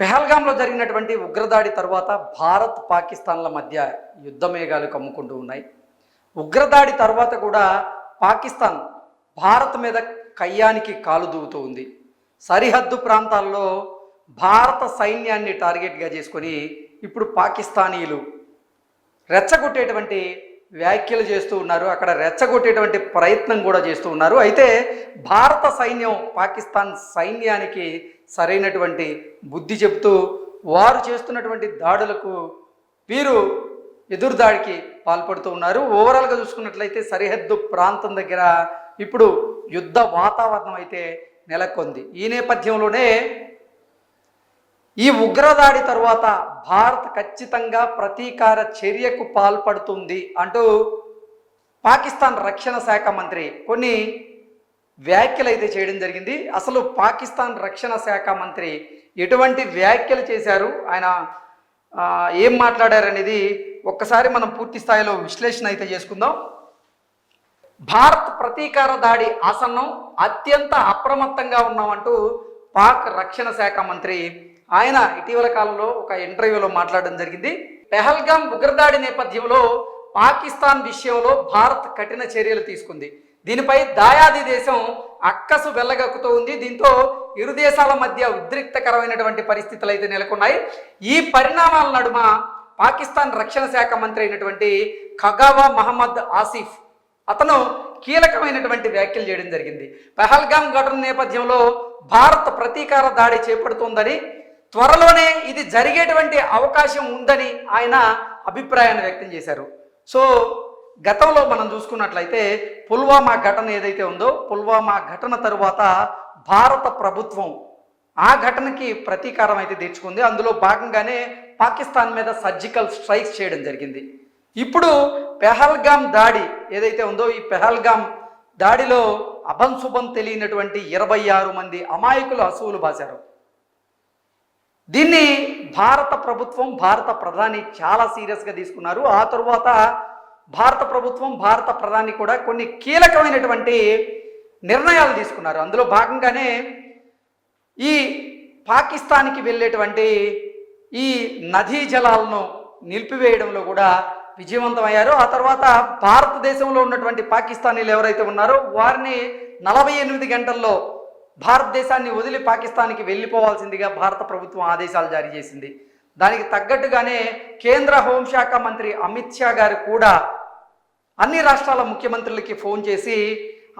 పెహల్గాంలో జరిగినటువంటి ఉగ్రదాడి తర్వాత భారత్ పాకిస్తాన్ల మధ్య యుద్ధమేఘాలు కమ్ముకుంటూ ఉన్నాయి. ఉగ్రదాడి తర్వాత కూడా పాకిస్తాన్ భారత్ మీద కయ్యానికి కాలు దూవుతూ ఉంది. సరిహద్దు ప్రాంతాల్లో భారత సైన్యాన్ని టార్గెట్గా చేసుకొని ఇప్పుడు పాకిస్తానీయులు రెచ్చగొట్టేటువంటి వ్యాఖ్యలు చేస్తూ ఉన్నారు. అక్కడ రెచ్చగొట్టేటువంటి ప్రయత్నం కూడా చేస్తూ ఉన్నారు. అయితే భారత సైన్యం పాకిస్తాన్ సైన్యానికి సరైనటువంటి బుద్ధి చెబుతూ వారు చేస్తున్నటువంటి దాడులకు వీరు ఎదురుదాడికి పాల్పడుతూ ఉన్నారు. ఓవరాల్గా చూసుకున్నట్లయితే సరిహద్దు ప్రాంతం దగ్గర ఇప్పుడు యుద్ధ వాతావరణం అయితే నెలకొంది. ఈ నేపథ్యంలోనే ఈ ఉగ్రదాడి తరువాత భారత్ ఖచ్చితంగా ప్రతీకార చర్యకు పాల్పడుతుంది అంటూ పాకిస్తాన్ రక్షణ శాఖ మంత్రి కొన్ని వ్యాఖ్యలు అయితే చేయడం జరిగింది. అసలు పాకిస్తాన్ రక్షణ శాఖ మంత్రి ఎటువంటి వ్యాఖ్యలు చేశారు? ఆయన ఏం మాట్లాడారనేది ఒక్కసారి మనం పూర్తి స్థాయిలో విశ్లేషణ అయితే చేసుకుందాం. భారత్ ప్రతీకార దాడి ఆసన్నం అత్యంత అప్రమత్తంగా ఉన్నామంటూ పాక్ రక్షణ శాఖ మంత్రి ఆయన ఇటీవల కాలంలో ఒక ఇంటర్వ్యూలో మాట్లాడడం జరిగింది. పెహల్గాం ఉగ్రదాడి నేపథ్యంలో పాకిస్తాన్ విషయంలో భారత్ కఠిన చర్యలు తీసుకుంది. దీనిపై దాయాది దేశం అక్కసు వెళ్ళగక్కుతూ ఉంది. దీంతో ఇరు దేశాల మధ్య ఉద్రిక్తకరమైనటువంటి పరిస్థితులు అయితే నెలకొన్నాయి. ఈ పరిణామాల నడుమ పాకిస్తాన్ రక్షణ శాఖ మంత్రి అయినటువంటి ఖగావా మహమ్మద్ ఆసిఫ్ అతను కీలకమైనటువంటి వ్యాఖ్యలు చేయడం జరిగింది. పహల్గాం ఘటన నేపథ్యంలో భారత్ ప్రతీకార దాడి చేపడుతోందని త్వరలోనే ఇది జరిగేటువంటి అవకాశం ఉందని ఆయన అభిప్రాయాన్ని వ్యక్తం చేశారు. సో గతంలో మనం చూసుకున్నట్లయితే పుల్వామా ఘటన ఏదైతే ఉందో పుల్వామా ఘటన తరువాత భారత ప్రభుత్వం ఆ ఘటనకి ప్రతీకారం అయితే తీర్చుకుంది. అందులో భాగంగానే పాకిస్తాన్ మీద సర్జికల్ స్ట్రైక్స్ చేయడం జరిగింది. ఇప్పుడు పెహల్గామ్ దాడి ఏదైతే ఉందో ఈ పెహల్గామ్ దాడిలో అభంశుభం తెలియనటువంటి ఇరవై ఆరు మంది అమాయకులు అసువులు బాశారు. దీన్ని భారత ప్రభుత్వం భారత ప్రధాని చాలా సీరియస్గా తీసుకున్నారు. ఆ తరువాత భారత ప్రభుత్వం భారత ప్రధాని కూడా కొన్ని కీలకమైనటువంటి నిర్ణయాలు తీసుకున్నారు. అందులో భాగంగానే ఈ పాకిస్తాన్కి వెళ్ళేటువంటి ఈ నదీ జలాలను నిలిపివేయడంలో కూడా విజయవంతమయ్యారు. ఆ తర్వాత భారతదేశంలో ఉన్నటువంటి పాకిస్తానీలు ఎవరైతే ఉన్నారో వారిని నలభై ఎనిమిది గంటల్లో భారతదేశాన్ని వదిలి పాకిస్తాన్కి వెళ్ళిపోవాల్సిందిగా భారత ప్రభుత్వం ఆదేశాలు జారీ చేసింది. దానికి తగ్గట్టుగానే కేంద్ర హోంశాఖ మంత్రి అమిత్ షా గారు కూడా అన్ని రాష్ట్రాల ముఖ్యమంత్రులకి ఫోన్ చేసి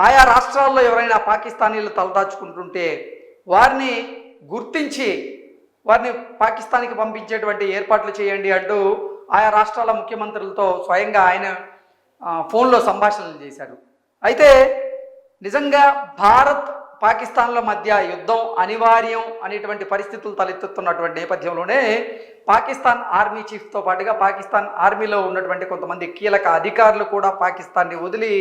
ఆయా రాష్ట్రాల్లో ఎవరైనా పాకిస్తానీలు తలదాచుకుంటుంటే వారిని గుర్తించి వారిని పాకిస్తాన్కి పంపించేటువంటి ఏర్పాట్లు చేయండి అంటూ ఆయా రాష్ట్రాల ముఖ్యమంత్రులతో స్వయంగా ఆయన ఫోన్లో సంభాషణలు చేశారు. అయితే నిజంగా భారత్ పాకిస్తాన్ల మధ్య యుద్ధం అనివార్యం అనేటువంటి పరిస్థితులు తలెత్తుతున్నటువంటి నేపథ్యంలోనే పాకిస్తాన్ ఆర్మీ చీఫ్తో పాటుగా పాకిస్తాన్ ఆర్మీలో ఉన్నటువంటి కొంతమంది కీలక అధికారులు కూడా పాకిస్తాన్ని వదిలి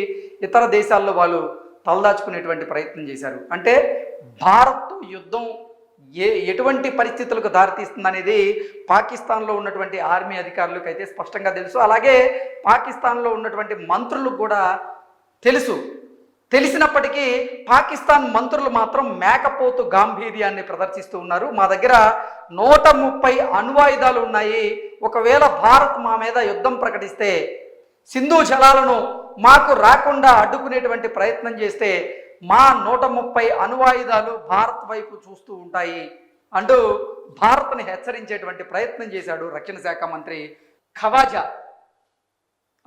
ఇతర దేశాల్లో వాళ్ళు తలదాచుకునేటువంటి ప్రయత్నం చేశారు. అంటే భారత్ యుద్ధం ఏ ఎటువంటి పరిస్థితులకు దారితీస్తుందనేది పాకిస్తాన్లో ఉన్నటువంటి ఆర్మీ అధికారులకు అయితే స్పష్టంగా తెలుసు. అలాగే పాకిస్తాన్లో ఉన్నటువంటి మంత్రులకు కూడా తెలుసు. తెలిసినప్పటికీ పాకిస్తాన్ మంత్రులు మాత్రం మేకపోతు గాంభీర్యాన్ని ప్రదర్శిస్తూ ఉన్నారు. మా దగ్గర నూట ముప్పై అణ్వాయుధాలు ఉన్నాయి. ఒకవేళ భారత్ మా మీద యుద్ధం ప్రకటిస్తే సింధు జలాలను మాకు రాకుండా అడ్డుకునేటువంటి ప్రయత్నం చేస్తే మా నూట ముప్పై అణ్వాయుధాలు భారత్ వైపు చూస్తూ ఉంటాయి అంటూ భారత్ని హెచ్చరించేటువంటి ప్రయత్నం చేశాడు రక్షణ శాఖ మంత్రి ఖవాజా.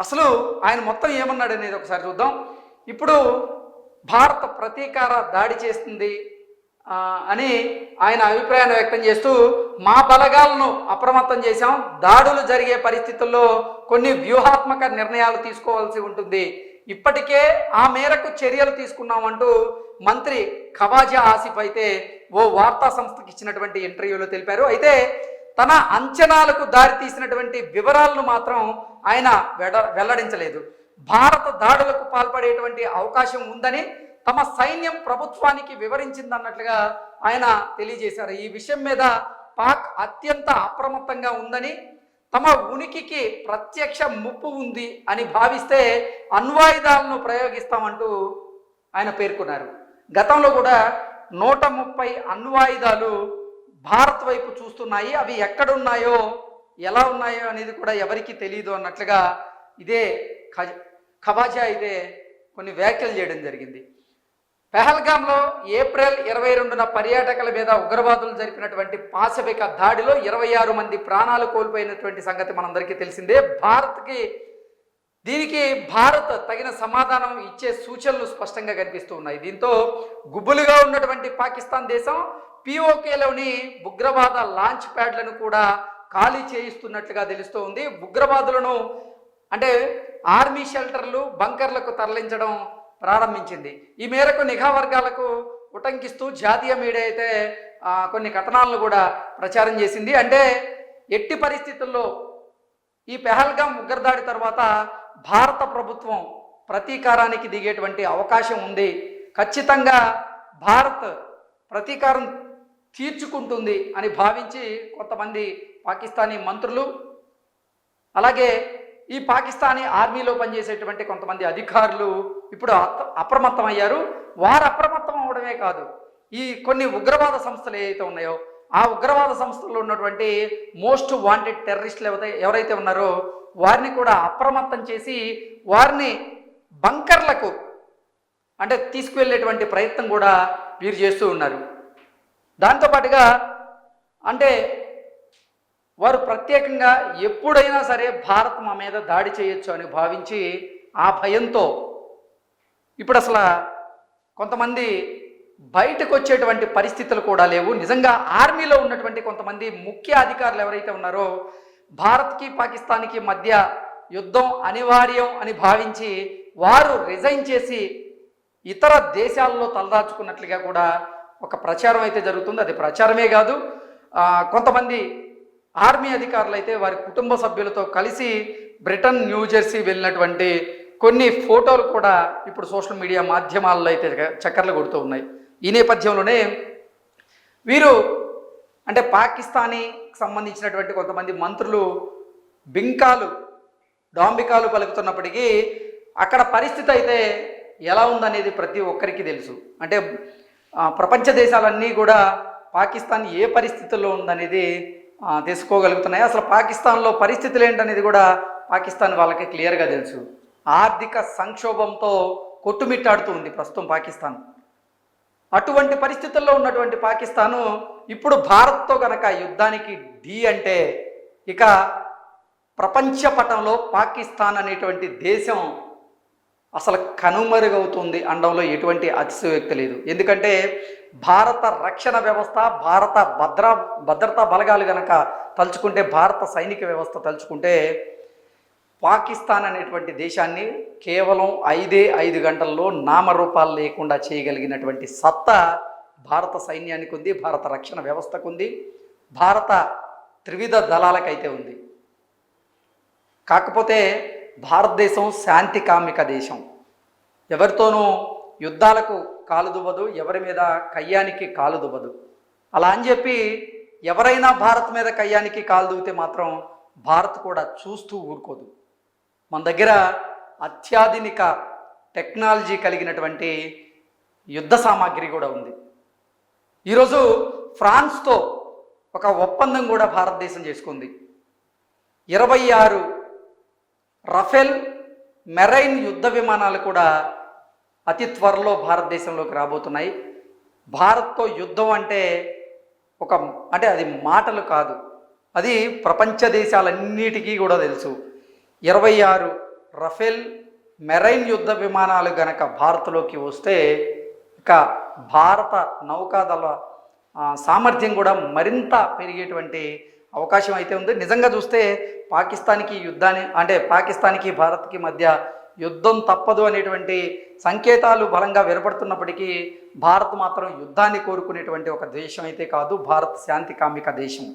అసలు ఆయన మొత్తం ఏమన్నాడు అనేది ఒకసారి చూద్దాం. ఇప్పుడు భారత ప్రతీకార దాడి చేస్తుంది అని ఆయన అభిప్రాయాన్ని వ్యక్తం చేస్తూ మా బలగాలను అప్రమత్తం చేశాం. దాడులు జరిగే పరిస్థితుల్లో కొన్ని వ్యూహాత్మక నిర్ణయాలు తీసుకోవాల్సి ఉంటుంది. ఇప్పటికే ఆ మేరకు చర్యలు తీసుకున్నామంటూ మంత్రి ఖవాజా ఆసిఫ్ అయితే ఓ వార్తా సంస్థకి ఇచ్చినటువంటి ఇంటర్వ్యూలో తెలిపారు. అయితే తన అంచనాలకు దారి తీసినటువంటి వివరాలను మాత్రం ఆయన వెడ వెల్లడించలేదు. భారత దాడులకు పాల్పడేటువంటి అవకాశం ఉందని తమ సైన్యం ప్రభుత్వానికి వివరించిందన్నట్లుగా ఆయన తెలియజేశారు. ఈ విషయం మీద పాక్ అత్యంత అప్రమత్తంగా ఉందని తమ ఉనికికి ప్రత్యక్ష ముప్పు ఉంది అని భావిస్తే అణ్వాయుధాలను ప్రయోగిస్తామంటూ ఆయన పేర్కొన్నారు. గతంలో కూడా నూట ముప్పై అణ్వాయుధాలు భారత్ వైపు చూస్తున్నాయి. అవి ఎక్కడున్నాయో ఎలా ఉన్నాయో అనేది కూడా ఎవరికీ తెలియదు అన్నట్లుగా ఇదే ఖవాజా ఇదే కొన్ని వ్యాఖ్యలు చేయడం జరిగింది. పెహల్గాంలో ఏప్రిల్ ఇరవై రెండున పర్యాటకుల మీద ఉగ్రవాదులు జరిపినటువంటి పాశవిక దాడిలో ఇరవై ఆరు మంది ప్రాణాలు కోల్పోయినటువంటి సంగతి మనందరికీ తెలిసిందే. భారత్కి దీనికి భారత్ తగిన సమాధానం ఇచ్చే సూచనలు స్పష్టంగా కనిపిస్తూ ఉన్నాయి. దీంతో గుబ్బులుగా ఉన్నటువంటి పాకిస్తాన్ దేశం పిఓకేలోని ఉగ్రవాద లాంచ్ ప్యాడ్లను కూడా ఖాళీ చేయిస్తున్నట్లుగా తెలుస్తూ ఉంది. ఉగ్రవాదులను అంటే ఆర్మీ షెల్టర్లు బంకర్లకు తరలించడం ప్రారంభించింది. ఈ మేరకు నిఘా వర్గాలకు ఉటంకిస్తూ జాతీయ మీడియా అయితే కొన్ని కథనాలను కూడా ప్రచారం చేసింది. అంటే ఎట్టి పరిస్థితుల్లో ఈ పెహల్గాం ఉగ్రదాడి తర్వాత భారత ప్రభుత్వం ప్రతీకారానికి దిగేటువంటి అవకాశం ఉంది. ఖచ్చితంగా భారత్ ప్రతీకారం తీర్చుకుంటుంది అని భావించి కొంతమంది పాకిస్తానీ మంత్రులు అలాగే ఈ పాకిస్తానీ ఆర్మీలో పనిచేసేటువంటి కొంతమంది అధికారులు ఇప్పుడు అత- అప్రమత్తమయ్యారు. వారు అప్రమత్తం అవడమే కాదు. ఈ కొన్ని ఉగ్రవాద సంస్థలు ఏవైతే ఉన్నాయో ఆ ఉగ్రవాద సంస్థల్లో ఉన్నటువంటి మోస్ట్ వాంటెడ్ టెర్రరిస్టులు ఎవరైతే ఎవరైతే ఉన్నారో వారిని కూడా అప్రమత్తం చేసి వారిని బంకర్లకు అంటే తీసుకువెళ్ళేటువంటి ప్రయత్నం కూడా వీరు చేస్తూ ఉన్నారు. దాంతోపాటుగా అంటే వారు ప్రత్యేకంగా ఎప్పుడైనా సరే భారత్ మా మీద దాడి చేయొచ్చు అని భావించి ఆ భయంతో ఇప్పుడు అసలు కొంతమంది బయటకు వచ్చేటువంటి పరిస్థితులు కూడా లేవు. నిజంగా ఆర్మీలో ఉన్నటువంటి కొంతమంది ముఖ్య అధికారులు ఎవరైతే ఉన్నారో భారత్కి పాకిస్తాన్కి మధ్య యుద్ధం అనివార్యం అని భావించి వారు రిజైన్ చేసి ఇతర దేశాల్లో తలదాచుకున్నట్లుగా కూడా ఒక ప్రచారం అయితే జరుగుతుంది. అది ప్రచారమే కాదు. కొంతమంది ఆర్మీ అధికారులు అయితే వారి కుటుంబ సభ్యులతో కలిసి బ్రిటన్ న్యూజెర్సీ వెళ్ళినటువంటి కొన్ని ఫోటోలు కూడా ఇప్పుడు సోషల్ మీడియా మాధ్యమాల్లో అయితే చక్కర్లు కొడుతూ ఉన్నాయి. ఈ నేపథ్యంలోనే వీరు అంటే పాకిస్తానీకి సంబంధించినటువంటి కొంతమంది మంత్రులు బింకాలు డాంబికాలు పలుకుతున్నప్పటికీ అక్కడ పరిస్థితి అయితే ఎలా ఉందనేది ప్రతి ఒక్కరికి తెలుసు. అంటే ప్రపంచ దేశాలన్నీ కూడా పాకిస్తాన్ ఏ పరిస్థితుల్లో ఉందనేది తీసుకోగలుగుతున్నాయి. తెలుసుకోగలుగుతున్నాయి అసలు పాకిస్తాన్లో పరిస్థితులు ఏంటనేది కూడా పాకిస్తాన్ వాళ్ళకి క్లియర్గా తెలుసు. ఆర్థిక సంక్షోభంతో కొట్టుమిట్టాడుతూ ఉంది ప్రస్తుతం పాకిస్తాన్. అటువంటి పరిస్థితుల్లో ఉన్నటువంటి పాకిస్తాను ఇప్పుడు భారత్తో గనక యుద్ధానికి ఢీ అంటే ఇక ప్రపంచ పటంలో పాకిస్తాన్ అనేటువంటి దేశం అసలు కనుమరుగవుతుంది అండంలో ఎటువంటి అతిశయోక్తి లేదు. ఎందుకంటే భారత రక్షణ వ్యవస్థ భారత భద్ర భద్రతా బలగాలు గనక తలుచుకుంటే భారత సైనిక వ్యవస్థ తలుచుకుంటే పాకిస్తాన్ అనేటువంటి దేశాన్ని కేవలం ఐదే ఐదు గంటల్లో నామరూపాలు లేకుండా చేయగలిగినటువంటి సత్తా భారత సైన్యానికి ఉంది భారత రక్షణ వ్యవస్థకు ఉంది భారత త్రివిధ దళాలకైతే ఉంది. కాకపోతే భారతదేశం శాంతి కామిక దేశం. ఎవరితోనూ యుద్ధాలకు కాలు దువ్వదు ఎవరి మీద కయ్యానికి కాలు దువ్వదు. అలా అని చెప్పి ఎవరైనా భారత్ మీద కయ్యానికి కాలుదువ్వితే మాత్రం భారత్ కూడా చూస్తూ ఊరుకోదు. మన దగ్గర అత్యాధునిక టెక్నాలజీ కలిగినటువంటి యుద్ధ సామాగ్రి కూడా ఉంది. ఈరోజు ఫ్రాన్స్తో ఒక ఒప్పందం కూడా భారతదేశం చేసుకుంది. ఇరవై ఆరు రఫెల్ మెరైన్ యుద్ధ విమానాలు కూడా అతి త్వరలో భారతదేశంలోకి రాబోతున్నాయి. భారత్తో యుద్ధం అంటే ఒక అంటే అది మాటలు కాదు. అది ప్రపంచ దేశాలన్నిటికీ కూడా తెలుసు. ఇరవై ఆరు రఫేల్ మెరైన్ యుద్ధ విమానాలు గనక భారత్లోకి వస్తే ఇక భారత నౌకాదళ సామర్థ్యం కూడా మరింత పెరిగేటువంటి అవకాశం అయితే ఉంది. నిజంగా చూస్తే పాకిస్తాన్కి యుద్ధాన్ని అంటే పాకిస్తాన్కి భారత్కి మధ్య యుద్ధం తప్పదు అనేటువంటి సంకేతాలు బలంగా వినపడుతున్నప్పటికీ భారత్ మాత్రం యుద్ధాన్ని కోరుకునేటువంటి ఒక దేశం అయితే కాదు భారత్ శాంతి కామిక దేశం.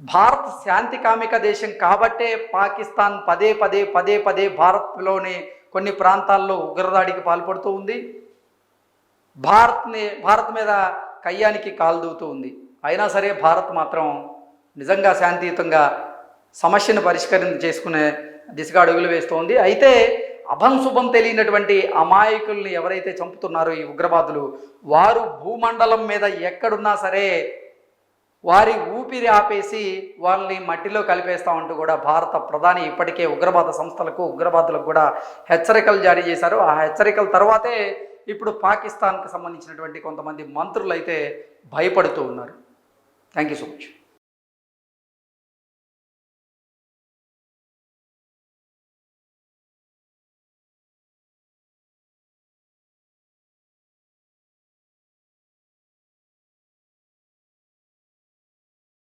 భారత్ శాంతి కామిక దేశం కాబట్టే పాకిస్తాన్ పదే పదే పదే పదే భారత్లోని కొన్ని ప్రాంతాల్లో ఉగ్రదాడికి పాల్పడుతూ ఉంది. భారత్ని భారత్ మీద కయ్యానికి కాల్దూతూ ఉంది. అయినా సరే భారత్ మాత్రం నిజంగా శాంతియుతంగా సమస్యను పరిష్కరణ చేసుకునే దిశగా అడుగులు వేస్తోంది. అయితే అభం శుభం తెలియనటువంటి అమాయకుల్ని ఎవరైతే చంపుతున్నారో ఈ ఉగ్రవాదులు వారు భూమండలం మీద ఎక్కడున్నా సరే వారి ఊపిరి ఆపేసి వాళ్ళని మట్టిలో కలిపేస్తామంటూ కూడా భారత ప్రధాని ఇప్పటికే ఉగ్రవాద సంస్థలకు ఉగ్రవాదులకు కూడా హెచ్చరికలు జారీ చేశారు. ఆ హెచ్చరికల తర్వాతే ఇప్పుడు పాకిస్తాన్కి సంబంధించినటువంటి కొంతమంది మంత్రులు అయితే భయపడుతూ ఉన్నారు. Thank you so much.